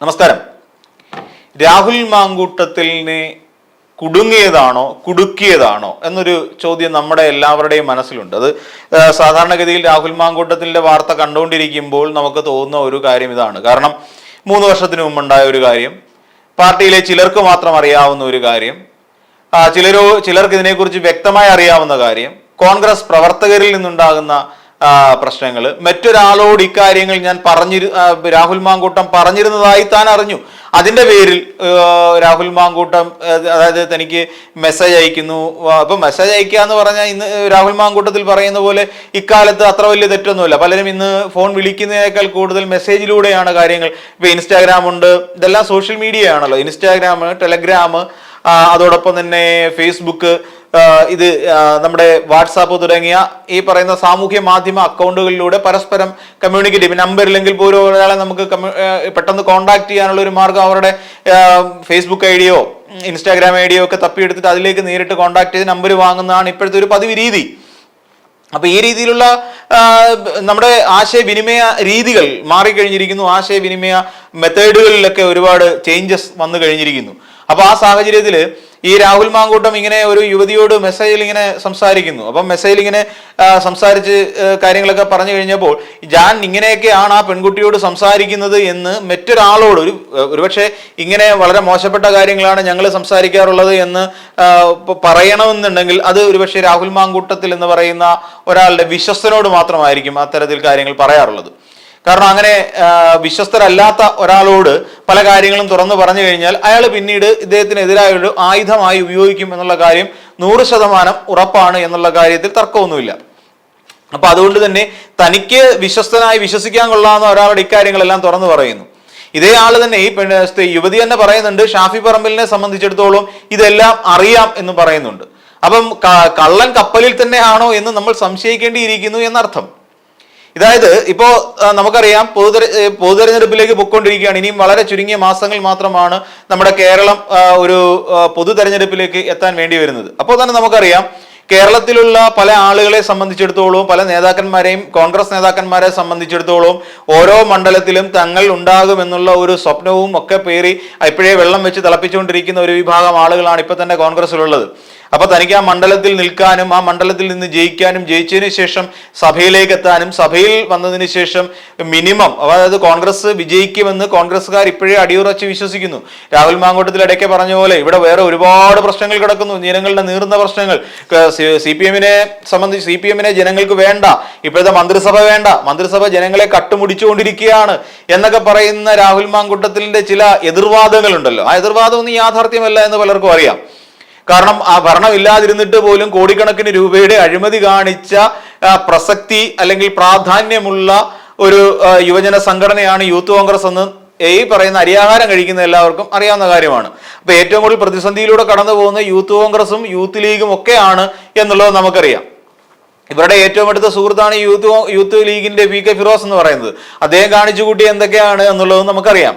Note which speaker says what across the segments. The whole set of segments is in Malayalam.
Speaker 1: നമസ്കാരം. രാഹുൽ മാങ്കൂട്ടത്തിലിനെ കുടുങ്ങിയതാണോ കുടുക്കിയതാണോ എന്നൊരു ചോദ്യം നമ്മുടെ എല്ലാവരുടെയും മനസ്സിലുണ്ട്. അത് സാധാരണഗതിയിൽ രാഹുൽ മാങ്കൂട്ടത്തിന്റെ വാർത്ത കണ്ടുകൊണ്ടിരിക്കുമ്പോൾ നമുക്ക് തോന്നുന്ന ഒരു കാര്യം ഇതാണ്. കാരണം മൂന്ന് വർഷത്തിന് മുമ്പുണ്ടായ ഒരു കാര്യം പാർട്ടിയിലെ ചിലർക്ക് മാത്രം അറിയാവുന്ന ഒരു കാര്യം ചിലരോ ചിലർക്ക് ഇതിനെക്കുറിച്ച് വ്യക്തമായി അറിയാവുന്ന കാര്യം കോൺഗ്രസ് പ്രവർത്തകരിൽ നിന്നുണ്ടാകുന്ന പ്രശ്നങ്ങൾ മറ്റൊരാളോട് ഇക്കാര്യങ്ങൾ ഞാൻ പറഞ്ഞിരു രാഹുൽ മാങ്കൂട്ടം പറഞ്ഞിരുന്നതായി താൻ അറിഞ്ഞു. അതിന്റെ പേരിൽ രാഹുൽ മാങ്കൂട്ടം അതായത് തനിക്ക് മെസ്സേജ് അയക്കുന്നു. അപ്പൊ മെസ്സേജ് അയക്കുക എന്ന് പറഞ്ഞാൽ ഇന്ന് രാഹുൽ മാങ്കൂട്ടത്തിൽ പറയുന്ന പോലെ ഇക്കാലത്ത് അത്ര വലിയ തെറ്റൊന്നുമില്ല. പലരും ഇന്ന് ഫോൺ വിളിക്കുന്നതിനേക്കാൾ കൂടുതൽ മെസ്സേജിലൂടെയാണ് കാര്യങ്ങൾ. ഇപ്പൊ ഇൻസ്റ്റാഗ്രാം ഉണ്ട്. ഇതെല്ലാം സോഷ്യൽ മീഡിയ ആണല്ലോ. ഇൻസ്റ്റാഗ്രാം ടെലഗ്രാം അതോടൊപ്പം തന്നെ ഫേസ്ബുക്ക് ഇത് നമ്മുടെ വാട്സാപ്പ് തുടങ്ങിയ ഈ പറയുന്ന സാമൂഹ്യ മാധ്യമ അക്കൗണ്ടുകളിലൂടെ പരസ്പരം കമ്മ്യൂണിക്കേറ്റ് നമ്പർ ഇല്ലെങ്കിൽ പോലും ഒരാളെ നമുക്ക് പെട്ടെന്ന് കോൺടാക്ട് ചെയ്യാനുള്ള ഒരു മാർഗം അവരുടെ ഫേസ്ബുക്ക് ഐ ഡിയോ ഇൻസ്റ്റാഗ്രാം ഐ ഡിയോ ഒക്കെ തപ്പിയെടുത്തിട്ട് അതിലേക്ക് നേരിട്ട് കോൺടാക്ട് ചെയ്ത് നമ്പർ വാങ്ങുന്നതാണ് ഇപ്പോഴത്തെ ഒരു പതിവ് രീതി. അപ്പൊ ഈ രീതിയിലുള്ള നമ്മുടെ ആശയവിനിമയ രീതികൾ മാറിക്കഴിഞ്ഞിരിക്കുന്നു. ആശയവിനിമയ മെത്തേഡുകളിലൊക്കെ ഒരുപാട് ചേഞ്ചസ് വന്നു കഴിഞ്ഞിരിക്കുന്നു. അപ്പൊ ആ സാഹചര്യത്തിൽ ഈ രാഹുൽ മാങ്കൂട്ടം ഇങ്ങനെ ഒരു യുവതിയോട് മെസ്സേജിൽ ഇങ്ങനെ സംസാരിക്കുന്നു. അപ്പം മെസ്സേജിൽ ഇങ്ങനെ സംസാരിച്ച് കാര്യങ്ങളൊക്കെ പറഞ്ഞു കഴിഞ്ഞപ്പോൾ ഞാൻ ഇങ്ങനെയൊക്കെയാണ് ആ പെൺകുട്ടിയോട് സംസാരിക്കുന്നത് എന്ന് മറ്റൊരാളോട് ഒരു ഒരുപക്ഷെ ഇങ്ങനെ വളരെ മോശപ്പെട്ട കാര്യങ്ങളാണ് ഞങ്ങൾ സംസാരിക്കാറുള്ളത് എന്ന് പറയണമെന്നുണ്ടെങ്കിൽ അത് ഒരുപക്ഷെ രാഹുൽ മാങ്കൂട്ടത്തിൽ എന്ന് പറയുന്ന ഒരാളുടെ വിശ്വസ്തനോട് മാത്രമായിരിക്കും അത്തരത്തിൽ കാര്യങ്ങൾ പറയാറുള്ളത്. കാരണം അങ്ങനെ വിശ്വസ്തരല്ലാത്ത ഒരാളോട് പല കാര്യങ്ങളും തുറന്നു പറഞ്ഞു കഴിഞ്ഞാൽ അയാൾ പിന്നീട് ഇദ്ദേഹത്തിനെതിരായ ഒരു ആയുധമായി ഉപയോഗിക്കും എന്നുള്ള കാര്യം നൂറ് ശതമാനം ഉറപ്പാണ് എന്നുള്ള കാര്യത്തിൽ തർക്കമൊന്നുമില്ല. അപ്പൊ അതുകൊണ്ട് തന്നെ തനിക്ക് വിശ്വസ്തനായി വിശ്വസിക്കാൻ കൊള്ളാവുന്ന ഒരാളുടെ ഇക്കാര്യങ്ങളെല്ലാം തുറന്നു പറയുന്നു. ഇതേ ആൾ തന്നെ ഈ പെണ്ണ് യുവതി തന്നെ പറയുന്നുണ്ട് ഷാഫി പറമ്പലിനെ സംബന്ധിച്ചിടത്തോളം ഇതെല്ലാം അറിയാം എന്ന് പറയുന്നുണ്ട്. അപ്പം കള്ളൻ കപ്പലിൽ തന്നെ ആണോ എന്ന് നമ്മൾ സംശയിക്കേണ്ടിയിരിക്കുന്നു എന്നർത്ഥം. ഇതായത് ഇപ്പോ നമുക്കറിയാം ഏ, പൊതുതെരഞ്ഞെടുപ്പിലേക്ക് പൊയ്ക്കൊണ്ടിരിക്കുകയാണ്. ഇനിയും വളരെ ചുരുങ്ങിയ മാസങ്ങൾ മാത്രമാണ് നമ്മുടെ കേരളം ഒരു പൊതു തെരഞ്ഞെടുപ്പിലേക്ക് എത്താൻ വേണ്ടി വരുന്നത്. അപ്പോൾ തന്നെ നമുക്കറിയാം കേരളത്തിലുള്ള പല ആളുകളെ സംബന്ധിച്ചിടത്തോളം പല നേതാക്കന്മാരെയും കോൺഗ്രസ് നേതാക്കന്മാരെ സംബന്ധിച്ചിടത്തോളം ഓരോ മണ്ഡലത്തിലും തങ്ങൾ ഉണ്ടാകുമെന്നുള്ള ഒരു സ്വപ്നവും ഒക്കെ പേറി ഇപ്പോഴേ വെള്ളം വെച്ച് തിളപ്പിച്ചുകൊണ്ടിരിക്കുന്ന ഒരു വിഭാഗം ആളുകളാണ് ഇപ്പൊ തന്നെ കോൺഗ്രസിലുള്ളത് അപ്പൊ തനിക്ക് ആ മണ്ഡലത്തിൽ നിൽക്കാനും ആ മണ്ഡലത്തിൽ നിന്ന് ജയിക്കാനും ജയിച്ചതിന് ശേഷം സഭയിലേക്ക് എത്താനും സഭയിൽ വന്നതിന് ശേഷം മിനിമം അതായത് കോൺഗ്രസ് വിജയിക്കുമെന്ന് കോൺഗ്രസ്സുകാർ ഇപ്പോഴേ അടിയുറച്ച് വിശ്വസിക്കുന്നു. രാഹുൽ മാങ്കോട്ടത്തിൽ ഇടയ്ക്ക് പറഞ്ഞ പോലെ ഇവിടെ വേറെ ഒരുപാട് പ്രശ്നങ്ങൾ കിടക്കുന്നു ജനങ്ങളുടെ നീറുന്ന പ്രശ്നങ്ങൾ. സി പി എമ്മിനെ സംബന്ധിച്ച് സി പി എമ്മിനെ ജനങ്ങൾക്ക് വേണ്ട ഇപ്പോഴത്തെ മന്ത്രിസഭ വേണ്ട മന്ത്രിസഭ ജനങ്ങളെ കട്ടുമുടിച്ചുകൊണ്ടിരിക്കുകയാണ് എന്നൊക്കെ പറയുന്ന രാഹുൽ മാങ്കുട്ടത്തിന്റെ ചില എതിർവാദങ്ങളുണ്ടല്ലോ. ആ എതിർവാദം ഒന്നും യാഥാർത്ഥ്യമല്ല എന്ന് പലർക്കും അറിയാം. കാരണം ആ ഭരണം ഇല്ലാതിരുന്നിട്ട് പോലും കോടിക്കണക്കിന് രൂപയുടെ അഴിമതി കാണിച്ച പ്രസക്തി അല്ലെങ്കിൽ പ്രാധാന്യമുള്ള ഒരു യുവജന സംഘടനയാണ് യൂത്ത് കോൺഗ്രസ് എന്ന് ഈ പറയുന്ന അരിയാഹാരം കഴിക്കുന്ന എല്ലാവർക്കും അറിയാവുന്ന കാര്യമാണ്. അപ്പൊ ഏറ്റവും കൂടുതൽ പ്രതിസന്ധിയിലൂടെ കടന്നു പോകുന്ന യൂത്ത് കോൺഗ്രസും യൂത്ത് ലീഗും ഒക്കെയാണ് എന്നുള്ളത് നമുക്കറിയാം. ഇവരുടെ ഏറ്റവും അടുത്ത സുഹൃത്താണ് യൂത്ത് യൂത്ത് ലീഗിന്റെ പി കെ ഫിറോസ് എന്ന് പറയുന്നത്. അദ്ദേഹം കാണിച്ചു കൂട്ടി എന്തൊക്കെയാണ് എന്നുള്ളത് നമുക്കറിയാം.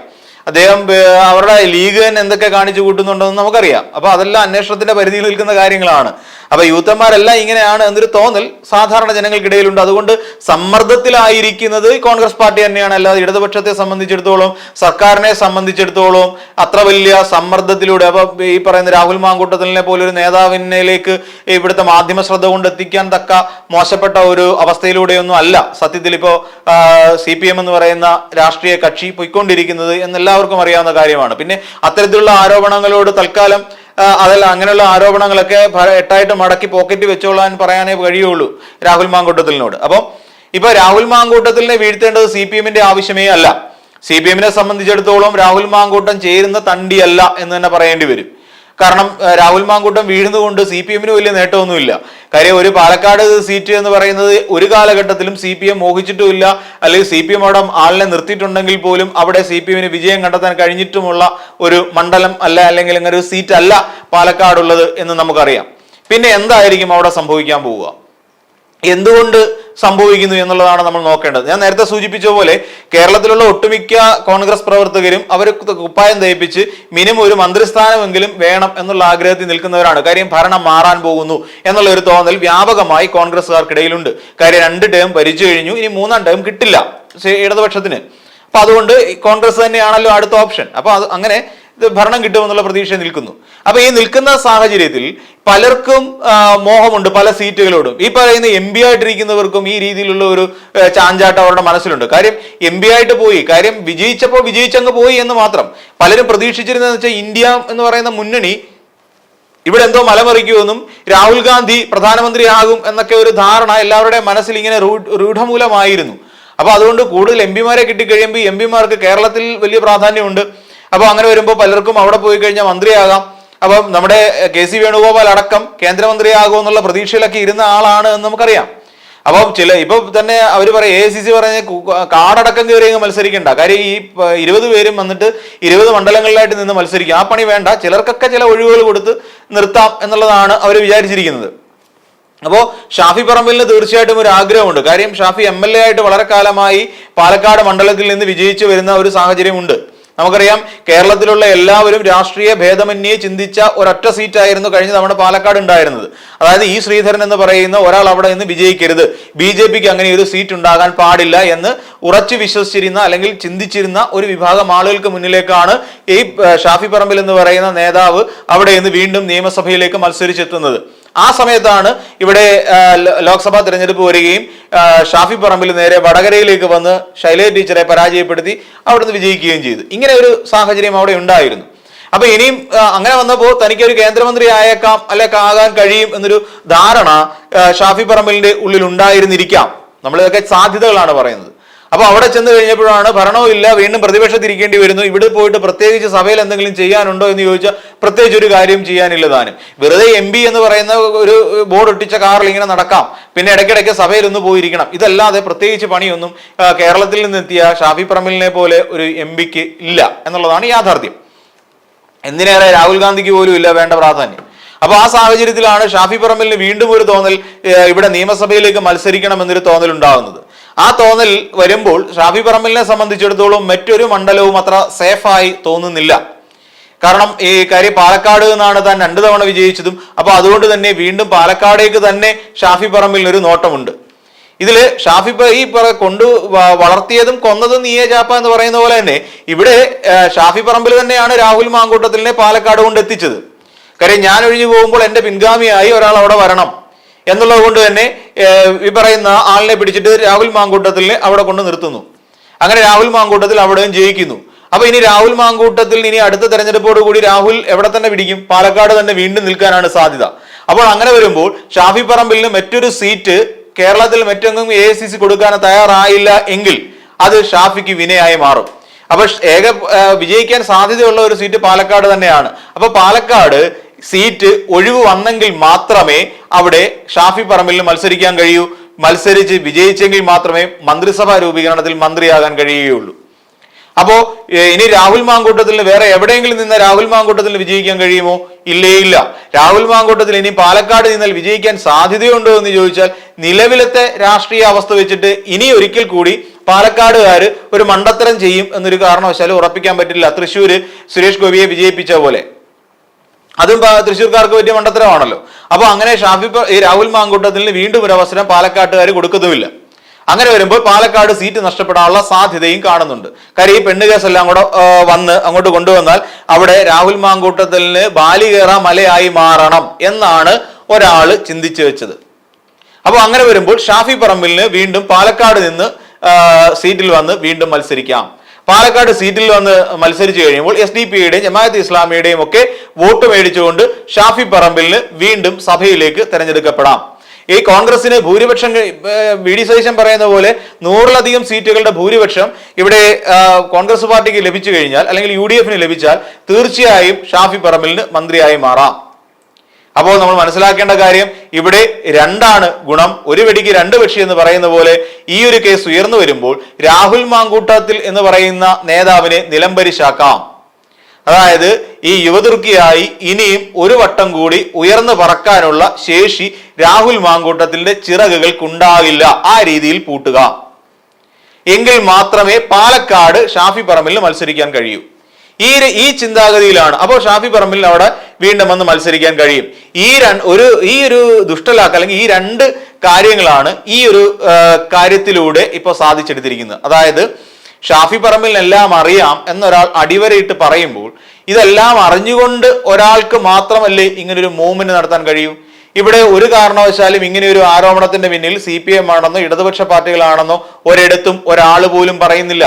Speaker 1: അദ്ദേഹം അവരുടെ ലീഗ് തന്നെ എന്തൊക്കെ കാണിച്ചു കൂട്ടുന്നുണ്ടെന്ന് നമുക്കറിയാം. അപ്പൊ അതെല്ലാം അന്വേഷണത്തിന്റെ പരിധിയിൽ നിൽക്കുന്ന കാര്യങ്ങളാണ്. അപ്പൊ യൂത്തന്മാരെല്ലാം ഇങ്ങനെയാണ് എന്നൊരു തോന്നൽ സാധാരണ ജനങ്ങൾക്കിടയിലുണ്ട്. അതുകൊണ്ട് സമ്മർദ്ദത്തിലായിരിക്കുന്നത് കോൺഗ്രസ് പാർട്ടി തന്നെയാണ്. അല്ലാതെ ഇടതുപക്ഷത്തെ സംബന്ധിച്ചിടത്തോളം സർക്കാരിനെ സംബന്ധിച്ചിടത്തോളം അത്ര വലിയ സമ്മർദ്ദത്തിലൂടെ അപ്പൊ ഈ പറയുന്ന രാഹുൽ മാങ്കൂട്ടത്തിലിനെ പോലെ ഒരു നേതാവിനിലേക്ക് ഇവിടുത്തെ മാധ്യമ ശ്രദ്ധ കൊണ്ട് എത്തിക്കാൻ തക്ക മോശപ്പെട്ട ഒരു അവസ്ഥയിലൂടെയൊന്നും അല്ല. സത്യത്തിൽ ഇപ്പോ സി പി എം എന്ന് പറയുന്ന രാഷ്ട്രീയ കക്ഷി പൊയ്ക്കൊണ്ടിരിക്കുന്നത് എന്ന് എല്ലാവർക്കും അറിയാവുന്ന കാര്യമാണ്. പിന്നെ അത്തരത്തിലുള്ള ആരോപണങ്ങളോട് തൽക്കാലം അതല്ല അങ്ങനെയുള്ള ആരോപണങ്ങളൊക്കെ എട്ടായിട്ട് മടക്കി പോക്കറ്റ് വെച്ചോളാൻ പറയാനേ കഴിയുള്ളൂ രാഹുൽ മാങ്കൂട്ടത്തിലിനോട്. അപ്പം ഇപ്പൊ രാഹുൽ മാങ്കൂട്ടത്തിലിനെ വീഴ്ത്തേണ്ടത് സി പി എമ്മിന്റെ ആവശ്യമേ അല്ല. സി പി എമ്മിനെ സംബന്ധിച്ചിടത്തോളം രാഹുൽ മാങ്കൂട്ടം ചേരുന്ന തണ്ടിയല്ല എന്ന് തന്നെ പറയേണ്ടി വരും. കാരണം രാഹുൽ മാങ്കൂട്ടം വീഴുന്നതുകൊണ്ട് സി പി എമ്മിന് വലിയ നേട്ടമൊന്നുമില്ല. കാര്യം ഒരു പാലക്കാട് സീറ്റ് എന്ന് പറയുന്നത് ഒരു കാലഘട്ടത്തിലും സി പി എം മോഹിച്ചിട്ടുമില്ല. അല്ലെങ്കിൽ സി പി എം അവിടെ ആളിനെ നിർത്തിയിട്ടുണ്ടെങ്കിൽ പോലും അവിടെ സി പി എമ്മിന് വിജയം കണ്ടെത്താൻ കഴിഞ്ഞിട്ടുമുള്ള ഒരു മണ്ഡലം അല്ല അല്ലെങ്കിൽ അങ്ങനെ ഒരു സീറ്റ് അല്ല പാലക്കാടുള്ളത് എന്ന് നമുക്കറിയാം. പിന്നെ എന്തായിരിക്കും അവിടെ സംഭവിക്കാൻ പോവുക? എന്തുകൊണ്ട് സംഭവിക്കുന്നു എന്നുള്ളതാണ് നമ്മൾ നോക്കേണ്ടത്. ഞാൻ നേരത്തെ സൂചിപ്പിച്ച പോലെ കേരളത്തിലുള്ള ഒട്ടുമിക്ക കോൺഗ്രസ് പ്രവർത്തകരും അവർ കുപ്പായം തയ്പ്പിച്ച് മിനിമം ഒരു മന്ത്രിസ്ഥാനമെങ്കിലും വേണം എന്നുള്ള ആഗ്രഹത്തിൽ നിൽക്കുന്നവരാണ്. കാര്യം ഭരണം മാറാൻ പോകുന്നു എന്നുള്ള ഒരു തോന്നൽ വ്യാപകമായി കോൺഗ്രസ്സുകാർക്കിടയിലുണ്ട്. കാര്യം രണ്ട് ടേം ഭരിച്ചു കഴിഞ്ഞു ഇനി മൂന്നാം ടേം കിട്ടില്ല. ഇടതുപക്ഷത്തിന്. അപ്പൊ അതുകൊണ്ട് കോൺഗ്രസ് തന്നെയാണല്ലോ അടുത്ത ഓപ്ഷൻ. അപ്പൊ അത് അങ്ങനെ ഇത് ഭരണം കിട്ടുമെന്നുള്ള പ്രതീക്ഷ നിൽക്കുന്നു. അപ്പൊ ഈ നിൽക്കുന്ന സാഹചര്യത്തിൽ പലർക്കും മോഹമുണ്ട് പല സീറ്റുകളോടും. ഈ പറയുന്ന എം പി ആയിട്ടിരിക്കുന്നവർക്കും ഈ രീതിയിലുള്ള ഒരു ചാഞ്ചാട്ട് അവരുടെ മനസ്സിലുണ്ട്. കാര്യം എം പി ആയിട്ട് പോയി. കാര്യം വിജയിച്ചപ്പോൾ വിജയിച്ചങ്ങ് പോയി എന്ന് മാത്രം. പലരും പ്രതീക്ഷിച്ചിരുന്നതെന്ന് വെച്ചാൽ ഇന്ത്യ എന്ന് പറയുന്ന മുന്നണി ഇവിടെ എന്തോ മലമറിക്കുമെന്നും രാഹുൽ ഗാന്ധി പ്രധാനമന്ത്രിയാകും എന്നൊക്കെ ഒരു ധാരണ എല്ലാവരുടെയും മനസ്സിൽ ഇങ്ങനെ രൂഢമൂലമായിരുന്നു. അപ്പൊ അതുകൊണ്ട് കൂടുതൽ എം പിമാരെ കിട്ടിക്കഴിയുമ്പോൾ എം പിമാർക്ക് കേരളത്തിൽ വലിയ പ്രാധാന്യമുണ്ട്. അപ്പൊ അങ്ങനെ വരുമ്പോൾ പലർക്കും അവിടെ പോയി കഴിഞ്ഞാൽ മന്ത്രിയാകാം. അപ്പം നമ്മുടെ കെ സി വേണുഗോപാൽ അടക്കം കേന്ദ്രമന്ത്രിയാകും എന്നുള്ള പ്രതീക്ഷയിലൊക്കെ ഇരുന്ന ആളാണ് എന്ന് നമുക്കറിയാം. അപ്പം ചില ഇപ്പൊ തന്നെ അവർ പറയും എ സി സി പറഞ്ഞ കാടടക്കം കയറി മത്സരിക്കണ്ട. കാര്യം ഈ ഇരുപത് പേരും വന്നിട്ട് ഇരുപത് മണ്ഡലങ്ങളിലായിട്ട് നിന്ന് മത്സരിക്കും. ആ പണി വേണ്ട. ചിലർക്കൊക്കെ ചില ഒഴിവുകൾ കൊടുത്ത് നിർത്താം എന്നുള്ളതാണ് അവർ വിചാരിച്ചിരിക്കുന്നത്. അപ്പോൾ ഷാഫി പറമ്പിലിന് തീർച്ചയായിട്ടും ഒരു ആഗ്രഹമുണ്ട്. കാര്യം ഷാഫി എം എൽ എ ആയിട്ട് വളരെ കാലമായി പാലക്കാട് മണ്ഡലത്തിൽ നിന്ന് വിജയിച്ചു വരുന്ന ഒരു സാഹചര്യമുണ്ട്. നമുക്കറിയാം കേരളത്തിലുള്ള എല്ലാവരും രാഷ്ട്രീയ ഭേദമന്യേ ചിന്തിച്ച ഒരൊറ്റ സീറ്റായിരുന്നു കഴിഞ്ഞ നമ്മുടെ പാലക്കാട് ഉണ്ടായിരുന്നത്. അതായത് ഈ ശ്രീധരൻ എന്ന് പറയുന്ന ഒരാൾ അവിടെ നിന്ന് വിജയിക്കരുത്. ബി ജെ പിക്ക് അങ്ങനെ ഒരു സീറ്റ് ഉണ്ടാകാൻ പാടില്ല എന്ന് ഉറച്ചു വിശ്വസിച്ചിരുന്ന അല്ലെങ്കിൽ ചിന്തിച്ചിരുന്ന ഒരു വിഭാഗം ആളുകൾക്ക് മുന്നിലേക്കാണ് ഈ ഷാഫി പറമ്പിൽ എന്ന് പറയുന്ന നേതാവ് അവിടെ നിന്ന് വീണ്ടും നിയമസഭയിലേക്ക് മത്സരിച്ചെത്തുന്നത്. ആ സമയത്താണ് ഇവിടെ ലോക്സഭാ തിരഞ്ഞെടുപ്പ് വരികയും ഷാഫി പറമ്പിൽ നേരെ വടകരയിലേക്ക് വന്ന് ശൈലേ ടീച്ചറെ പരാജയപ്പെടുത്തി അവിടുന്ന് വിജയിക്കുകയും ചെയ്തു. ഇങ്ങനെ ഒരു സാഹചര്യം അവിടെ ഉണ്ടായിരുന്നു. അപ്പൊ ഇനിയും അങ്ങനെ വന്നപ്പോൾ തനിക്ക് ഒരു കേന്ദ്രമന്ത്രി ആയേക്കാം അല്ലെ ആകാൻ കഴിയും എന്നൊരു ധാരണ ഷാഫി പറമ്പിലിന്റെ ഉള്ളിൽ ഉണ്ടായിരുന്നിരിക്കാം. നമ്മളിതൊക്കെ സാധ്യതകളാണ് പറയുന്നത്. അപ്പൊ അവിടെ ചെന്ന് കഴിഞ്ഞപ്പോഴാണ് ഭരണവും ഇല്ല വീണ്ടും പ്രതിപക്ഷത്തിരിക്കേണ്ടി വരുന്നു. ഇവിടെ പോയിട്ട് പ്രത്യേകിച്ച് സഭയിൽ എന്തെങ്കിലും ചെയ്യാനുണ്ടോ എന്ന് ചോദിച്ചാൽ പ്രത്യേകിച്ച് ഒരു കാര്യം ചെയ്യാനില്ല താനും. വെറുതെ എം എന്ന് പറയുന്ന ഒരു ബോർഡ് ഒട്ടിച്ച കാറിൽ ഇങ്ങനെ നടക്കാം. പിന്നെ ഇടയ്ക്കിടയ്ക്ക് സഭയിൽ ഒന്ന് പോയിരിക്കണം. ഇതല്ലാതെ പ്രത്യേകിച്ച് പണിയൊന്നും കേരളത്തിൽ നിന്നെത്തിയ ഷാഫി പ്രമിലിനെ പോലെ ഒരു എം ഇല്ല എന്നുള്ളതാണ് യാഥാർത്ഥ്യം. എന്തിനേറെ രാഹുൽ ഗാന്ധിക്ക് പോലും ഇല്ല വേണ്ട പ്രാധാന്യം. അപ്പൊ ആ സാഹചര്യത്തിലാണ് ഷാഫി പറമ്പലിന് വീണ്ടും ഒരു തോന്നൽ ഇവിടെ നിയമസഭയിലേക്ക് മത്സരിക്കണം എന്നൊരു തോന്നൽ ഉണ്ടാകുന്നത് ആ തോന്നൽ വരുമ്പോൾ ഷാഫി പറമ്പലിനെ സംബന്ധിച്ചിടത്തോളം മറ്റൊരു മണ്ഡലവും അത്ര സേഫായി തോന്നുന്നില്ല. കാരണം ഈ കാര്യം പാലക്കാട് എന്നാണ് താൻ രണ്ടു തവണ വിജയിച്ചതും അപ്പൊ അതുകൊണ്ട് തന്നെ വീണ്ടും പാലക്കാടേക്ക് തന്നെ ഷാഫി പറമ്പിൽ ഒരു നോട്ടമുണ്ട്. ഇതിൽ ഷാഫി ഈ കൊണ്ടു വളർത്തിയതും കൊന്നതും നീയെ ചാപ്പ എന്ന് പറയുന്ന പോലെ തന്നെ ഇവിടെ ഷാഫി പറമ്പിൽ തന്നെയാണ് രാഹുൽ മാങ്കൂട്ടത്തിലിനെ പാലക്കാട് കൊണ്ട് എത്തിച്ചത്. കാര്യം ഞാൻ ഒഴിഞ്ഞു പോകുമ്പോൾ എന്റെ പിൻഗാമിയായി ഒരാൾ അവിടെ വരണം എന്നുള്ളത് കൊണ്ട് തന്നെ ഈ പറയുന്ന ആളിനെ പിടിച്ചിട്ട് രാഹുൽ മാങ്കൂട്ടത്തിൽ അവിടെ കൊണ്ട് നിർത്തുന്നു. അങ്ങനെ രാഹുൽ മാങ്കൂട്ടത്തിൽ അവിടെയും ജയിക്കുന്നു. അപ്പൊ ഇനി രാഹുൽ മാങ്കൂട്ടത്തിൽ ഇനി അടുത്ത തെരഞ്ഞെടുപ്പോട് കൂടി രാഹുൽ എവിടെ തന്നെ പിടിക്കും? പാലക്കാട് തന്നെ വീണ്ടും നിൽക്കാനാണ് സാധ്യത. അപ്പോൾ അങ്ങനെ വരുമ്പോൾ ഷാഫി പറമ്പിലിന് മറ്റൊരു സീറ്റ് കേരളത്തിൽ മറ്റെങ്ങും എ സി സി കൊടുക്കാൻ തയ്യാറായില്ല എങ്കിൽ അത് ഷാഫിക്ക് വിനയായി മാറും. അപ്പൊ ഏക വിജയിക്കാൻ സാധ്യതയുള്ള ഒരു സീറ്റ് പാലക്കാട് തന്നെയാണ്. അപ്പൊ പാലക്കാട് സീറ്റ് ഒഴിവ് വന്നെങ്കിൽ മാത്രമേ അവിടെ ഷാഫി പറമ്പിലിന് മത്സരിക്കാൻ കഴിയൂ. മത്സരിച്ച് വിജയിച്ചെങ്കിൽ മാത്രമേ മന്ത്രിസഭാ രൂപീകരണത്തിൽ മന്ത്രിയാകാൻ കഴിയുകയുള്ളൂ. അപ്പോ ഇനി രാഹുൽ മാങ്കൂട്ടത്തിന് വേറെ എവിടെയെങ്കിലും നിന്ന് രാഹുൽ മാങ്കൂട്ടത്തിൽ വിജയിക്കാൻ കഴിയുമോ? ഇല്ലേ ഇല്ല. രാഹുൽ മാങ്കൂട്ടത്തിൽ ഇനി പാലക്കാട് നിന്നാൽ വിജയിക്കാൻ സാധ്യതയുണ്ടോ എന്ന് ചോദിച്ചാൽ നിലവിലത്തെ രാഷ്ട്രീയ അവസ്ഥ വെച്ചിട്ട് ഇനി ഒരിക്കൽ കൂടി പാലക്കാടുകാർ ഒരു മണ്ടത്തരം ചെയ്യും എന്നൊരു കാരണവശാലും ഉറപ്പിക്കാൻ പറ്റില്ല. തൃശ്ശൂര് സുരേഷ് ഗോപിയെ വിജയിപ്പിച്ച പോലെ. അതും തൃശ്ശൂർക്കാർക്ക് പറ്റിയ മണ്ടത്തരമാണല്ലോ. അപ്പൊ അങ്ങനെ ഷാഫി ഈ രാഹുൽ മാങ്കൂട്ടത്തിന് വീണ്ടും ഒരു അവസരം പാലക്കാട്ടുകാർ കൊടുക്കുന്നുമില്ല. അങ്ങനെ വരുമ്പോൾ പാലക്കാട് സീറ്റ് നഷ്ടപ്പെടാനുള്ള സാധ്യതയും കാണുന്നുണ്ട്. കാര്യം ഈ പെണ്ണ് കേസെല്ലാം കൂടെ വന്ന് അങ്ങോട്ട് കൊണ്ടുവന്നാൽ അവിടെ രാഹുൽ മാങ്കൂട്ടത്തിന് ബാലികേറ മലയായി മാറണം എന്നാണ് ഒരാൾ ചിന്തിച്ചു വെച്ചത്. അപ്പൊ അങ്ങനെ വരുമ്പോൾ ഷാഫി പറമ്പിലിന് വീണ്ടും പാലക്കാട് നിന്ന് സീറ്റിൽ വന്ന് വീണ്ടും മത്സരിക്കാം. പാലക്കാട് സീറ്റിൽ വന്ന് മത്സരിച്ചു കഴിയുമ്പോൾ എസ് ഡി പിയുടെയും ജമാഅത്ത് ഇസ്ലാമിയുടെയും ഒക്കെ വോട്ട് മേടിച്ചുകൊണ്ട് ഷാഫി പറമ്പിലിന് വീണ്ടും സഭയിലേക്ക് തെരഞ്ഞെടുക്കപ്പെടാം. ഈ കോൺഗ്രസിന് ഭൂരിപക്ഷം വി ഡി സതീശൻ പറയുന്ന പോലെ നൂറിലധികം സീറ്റുകളുടെ ഭൂരിപക്ഷം ഇവിടെ കോൺഗ്രസ് പാർട്ടിക്ക് ലഭിച്ചു കഴിഞ്ഞാൽ അല്ലെങ്കിൽ യു ലഭിച്ചാൽ തീർച്ചയായും ഷാഫി പറമ്പിലിന് മന്ത്രിയായി മാറാം. അപ്പോൾ നമ്മൾ മനസ്സിലാക്കേണ്ട കാര്യം ഇവിടെ രണ്ടാണ് ഗുണം. ഒരു വെടിക്ക് രണ്ട് പക്ഷി എന്ന് പറയുന്ന പോലെ ഈ ഒരു കേസ് ഉയർന്നു വരുമ്പോൾ രാഹുൽ മാങ്കൂട്ടത്തിൽ എന്ന് പറയുന്ന നേതാവിനെ നിലംപരിശാക്കാം അതായത് ഈ യുവതുർക്കിയായി ഇനിയും ഒരു വട്ടം കൂടി ഉയർന്നു പറക്കാനുള്ള ശേഷി രാഹുൽ മാങ്കൂട്ടത്തിന്റെ ചിറകുകൾക്കുണ്ടാകില്ല. ആ രീതിയിൽ പൂട്ടുക. എങ്കിൽ മാത്രമേ പാലക്കാട് ഷാഫി പറമ്പിൽ മത്സരിക്കാൻ കഴിയൂ. ഈ ഈ ചിന്താഗതിയിലാണ്. അപ്പോൾ ഷാഫി പറമ്പിൽ അവിടെ വീണ്ടും വന്ന് മത്സരിക്കാൻ കഴിയും. ഈ ഒരു ഈ ഒരു ദുഷ്ടലാക്ക് അല്ലെങ്കിൽ ഈ രണ്ട് കാര്യങ്ങളാണ് ഈ ഒരു കാര്യത്തിലൂടെ ഇപ്പോൾ സാധിച്ചെടുത്തിരിക്കുന്നത്. അതായത് ഷാഫി പറമ്പിലിനെല്ലാം അറിയാം എന്നൊരാൾ അടിവരയിട്ട് പറയുമ്പോൾ ഇതെല്ലാം അറിഞ്ഞുകൊണ്ട് ഒരാൾക്ക് മാത്രമല്ലേ ഇങ്ങനൊരു മൂവ്മെന്റ് നടത്താൻ കഴിയൂ? ഇവിടെ ഒരു കാരണവശാലും ഇങ്ങനെ ഒരു ആരോപണത്തിന്റെ പിന്നിൽ സി പി എം ആണെന്നോ ഇടതുപക്ഷ പാർട്ടികളാണെന്നോ ഒരിടത്തും ഒരാൾ പോലും പറയുന്നില്ല.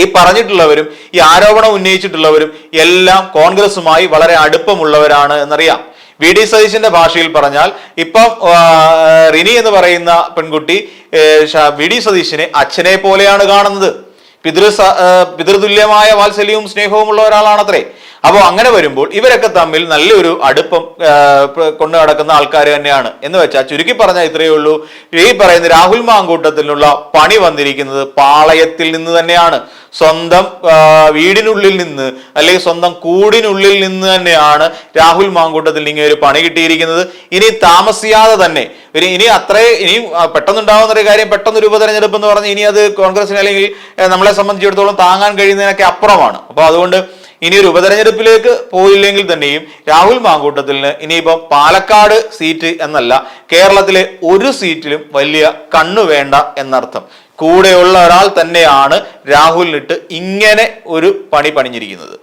Speaker 1: ഈ പറഞ്ഞിട്ടുള്ളവരും ഈ ആരോപണം ഉന്നയിച്ചിട്ടുള്ളവരും എല്ലാം കോൺഗ്രസുമായി വളരെ അടുപ്പമുള്ളവരാണ് എന്നറിയാം. വി ഡി സതീശന്റെ ഭാഷയിൽ പറഞ്ഞാൽ ഇപ്പം റിനി എന്ന് പറയുന്ന പെൺകുട്ടി വി ഡി സതീശിനെ അച്ഛനെ പോലെയാണ് കാണുന്നത്. പിതൃ പിതൃതുല്യമായ വാത്സല്യവും സ്നേഹവും ഉള്ള ഒരാളാണത്രേ. അപ്പോൾ അങ്ങനെ വരുമ്പോൾ ഇവരൊക്കെ തമ്മിൽ നല്ലൊരു അടുപ്പം കൊണ്ടു നടക്കുന്ന ആൾക്കാർ തന്നെയാണ്. എന്ന് വെച്ചാൽ ചുരുക്കി പറഞ്ഞാൽ ഇത്രയേ ഉള്ളൂ. ഈ പറയുന്ന രാഹുൽ മാങ്കൂട്ടത്തിനുള്ള പണി വന്നിരിക്കുന്നത് പാളയത്തിൽ നിന്ന് തന്നെയാണ്. സ്വന്തം വീടിനുള്ളിൽ നിന്ന് അല്ലെങ്കിൽ സ്വന്തം കൂടിനുള്ളിൽ നിന്ന് തന്നെയാണ് രാഹുൽ മാങ്കൂട്ടത്തിൽ ഇങ്ങനെ ഒരു പണി കിട്ടിയിരിക്കുന്നത്. ഇനി താമസിയാതെ തന്നെ ഒരു ഇനി അത്രേ ഇനി ആ, പെട്ടെന്നുണ്ടാവുന്ന ഒരു കാര്യം പെട്ടെന്ന് ഒരു ഉപതെരഞ്ഞെടുപ്പ് എന്ന് പറഞ്ഞ് ഇനി അത് കോൺഗ്രസിന് അല്ലെങ്കിൽ നമ്മളെ സംബന്ധിച്ചിടത്തോളം താങ്ങാൻ കഴിയുന്നതിനൊക്കെ അപ്പുറമാണ്. അപ്പൊ അതുകൊണ്ട് ഇനി ഒരു ഉപതെരഞ്ഞെടുപ്പിലേക്ക് പോയില്ലെങ്കിൽ തന്നെയും രാഹുൽ മാങ്കൂട്ടത്തിന് ഇനിയിപ്പം പാലക്കാട് സീറ്റ് എന്നല്ല കേരളത്തിലെ ഒരു സീറ്റിലും വലിയ കണ്ണു വേണ്ട എന്നർത്ഥം. കൂടെയുള്ള ഒരാൾ തന്നെയാണ് രാഹുലിനിട്ട് ഇങ്ങനെ ഒരു പണി പണിഞ്ഞിരിക്കുന്നത്.